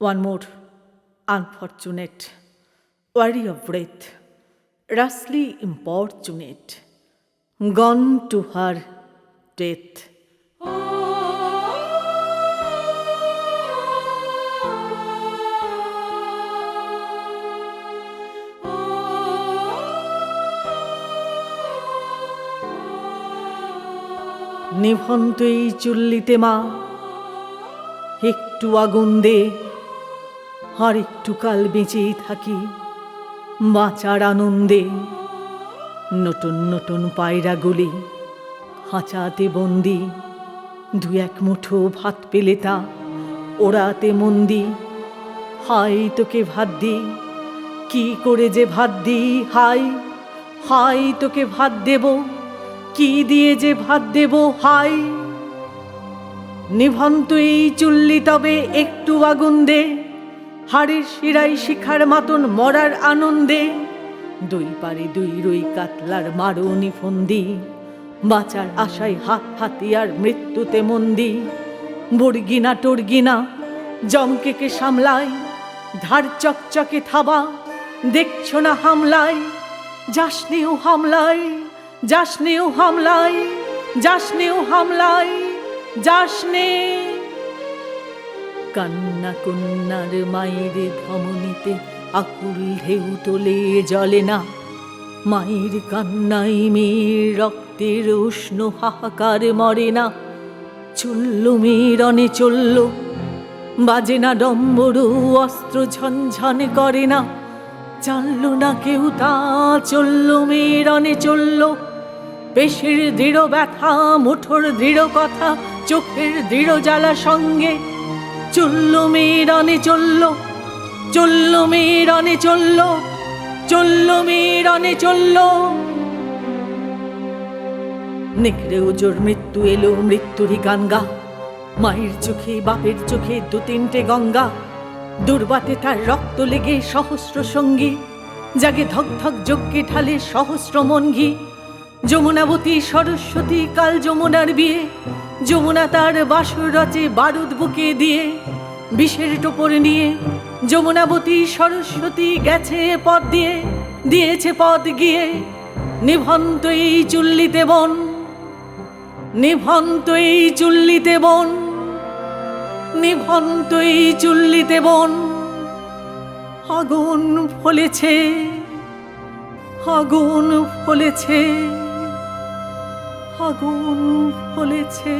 One more unfortunate, weary of breath, rashly importunate, gone to her death. নিভন্ত এই চুল্লিতে মা একটু আগুন দে আর একটু কাল বেঁচেই থাকি, বাঁচার আনন্দে। নতুন নতুন পায়রাগুলি হাঁচাতে বন্দি, দু এক মুঠো ভাত পেলে তা ওড়াতে মন্দি। হাই তোকে ভাত দি কি করে যে ভাত দি হাই হাই তোকে ভাত দেব, কি দিয়ে যে ভাত দেব, হাই। নিভন্ত এই চুল্লি তবে একটু আগুন দে। হাড়ের শিরাই শিখার মতন মরার আনন্দে, দুই পারে দুই রই কাতলার মারুনি ফন্দি, বাঁচার আশায় হাত হাতিয়ার মৃত্যুতে মন্দি। বর্গিনা টর্গিনা জমকেকে সামলায়, ধার চকচকে থাবা, দেখছ না হামলায় যাসনেও হামলায় যাসনেও হামলায় যাসনেও হামলায় যাসনে কান্না কন্যার মায়ের ধমনীতে আকুল ঢেউ তোলে, জলে না। মায়ের কান্নাই মেয়ের রক্তের উষ্ণ হাহাকার মরে না। চলল মেয়েরনে চলল, বাজে না ডম্বরু, অস্ত্র ঝনঝন করে না। জানল না কেউ তা, চলল মেয়েরনে চলল। পেশের দৃঢ় ব্যথা, মুঠোর দৃঢ় কথা, চোখের দৃঢ় জ্বালা সঙ্গে চলল মেয়েরনে চলল। চলল মেয়েরনে চলল। চলল মেয়েরনে চলল। নেকড়ে ওজোর মৃত্যু এলো মৃত্যুরই গান গা মায়ের চোখে, বাপের চোখে দু তিনটে গঙ্গা। দুর্বাতে তার রক্ত লেগে সহস্র সঙ্গী। জাগে ধক ধক যজ্ঞে ঢালে সহস্র মনঘি। যমুনাবতী, সরস্বতী, কাল যমুনার বিয়ে। যমুনা তার বাসর রচে বারুদ বুকে দিয়ে, বিষের টোপর নিয়ে, যমুনাবতী সরস্বতী গেছে পথ দিয়ে, দিয়েছে পথ গিয়ে নিভন্ত এই চুল্লিতে বন নিভন্ত এই চুল্লিতে বন নিভন্ত এই চুল্লিতে বন। আগুন ফলেছে আগুন ফলেছে। আগুন ফলেছে।